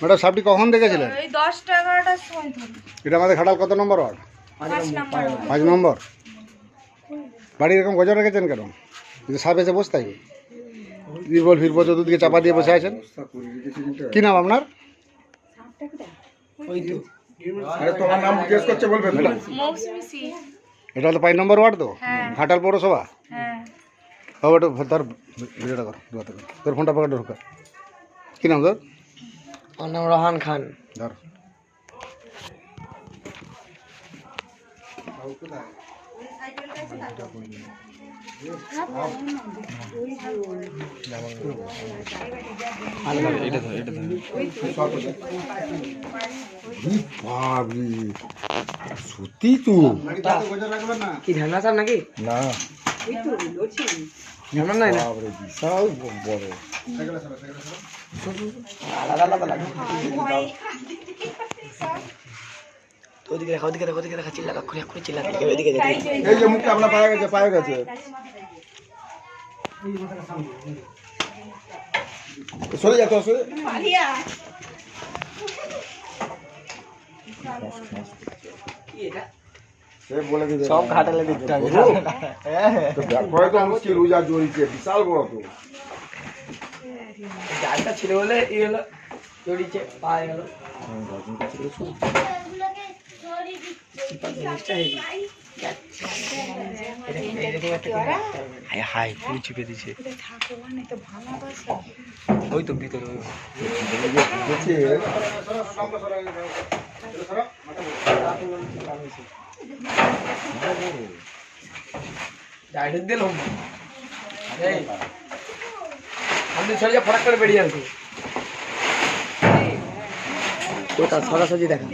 Madam সাপটি কখন দেখেছিলেন? ওই দশটা এগারোটার সময় ধরি এটা আমাদের খাটাল কত নম্বর ওয়ার্ড? পাঁচ নাম্বার। পাঁচ নম্বর বাড়ি এরকম গজর রেখেছেন কেন? যদি সাপ এসে বসে থাকবে। বীরবল ফিরবল চতুর্দিকে চাপা দিয়ে বসে আছেন। কি নাম আপনার? তোমার নাম জিজ্ঞেস করছে বলবে তো? মৌসুমি এটা হলো পাঁচ নম্বর ওয়ার্ড তো? হ্যাঁ। ঘাটাল পৌরসভা? হ্যাঁ। তোর ভিডিওটা কর দুয়াতে কর। তোর ফোনটা পকেটে ঢুকা কি নাম তোর? আমার নাম রহান খান। সত্যি তো। কি ঝান্না সাপ নাকি না। ঝান্না নাই না বিশাল বড় ওদিকে দেখা ওদিকে দেখা ওদিকে দেখা চিল্লা কাকুরি কাকুরি চিল্লা দিকে ওদিকে এই যে মুখটা আপনার পায়ে গেছে পায়ে গেছে সরে যাতো সরে সে বলে দিবে সব ঘাটালে দেখতে হবে তো ব্যাপারে তো মুশকিল রোজা জড়িয়েছে বিশাল বড় তো জালটা ছিল বলে এই হলো জড়িয়েছে পাওয়া গেল হাই হাই পুরো চিপে দিছে ওই তো ভিতরে ওই ডাইরেক্ট দিলাম আমি চলে যা ফটাক করে বেরিয়ে আসব ওটা সরাসরি দেখা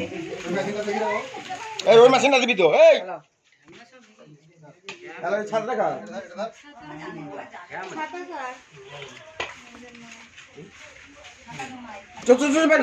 এই ওই মেশিনটা দিবি তো এই। তাহলে ছাড়। দেখা চল চল চল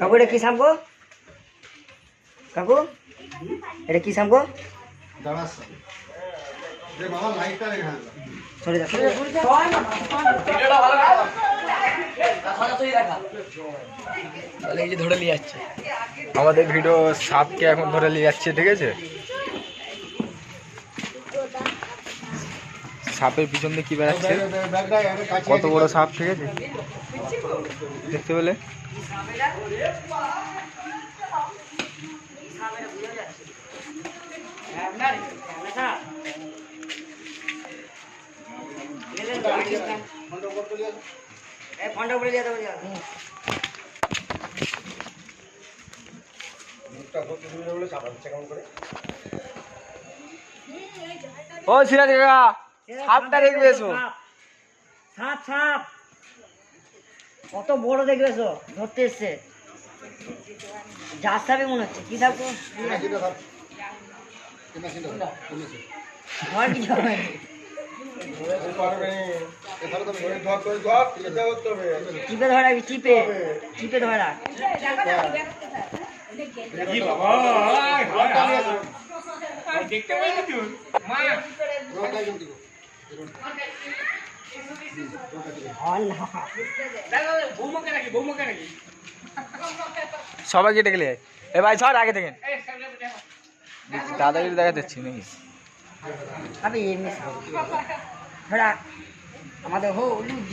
কাকু, এটা কি সাপ গো কাকু, এটা কি যাচ্ছে। আমাদের ভিডিও সাপকে এখন ধরে নিয়ে যাচ্ছে, ঠিক আছে? সাপের পিছন দিয়ে কি বেড়াচ্ছে? কত বড় সাপ, ঠিক আছে? দেখতে পেলে? ফোনটা উপরে দিয়ে দেবো ও সিরাজ কাকা সাপটা দেখবে এসো। সাপ সাপ। কত বড় দেখবে তো ধরতে এসছে। যা সাপে মনে হচ্ছে। কি সাপ গো? ধর? কি ধর? চিপে ধরা চিপে চিপে ধরা ডেকে নিয়ে আয়। এ ভাই সর আগে থেকে। দাদাগিরি দেখা যাচ্ছি নাকি? আমাদের হলুদ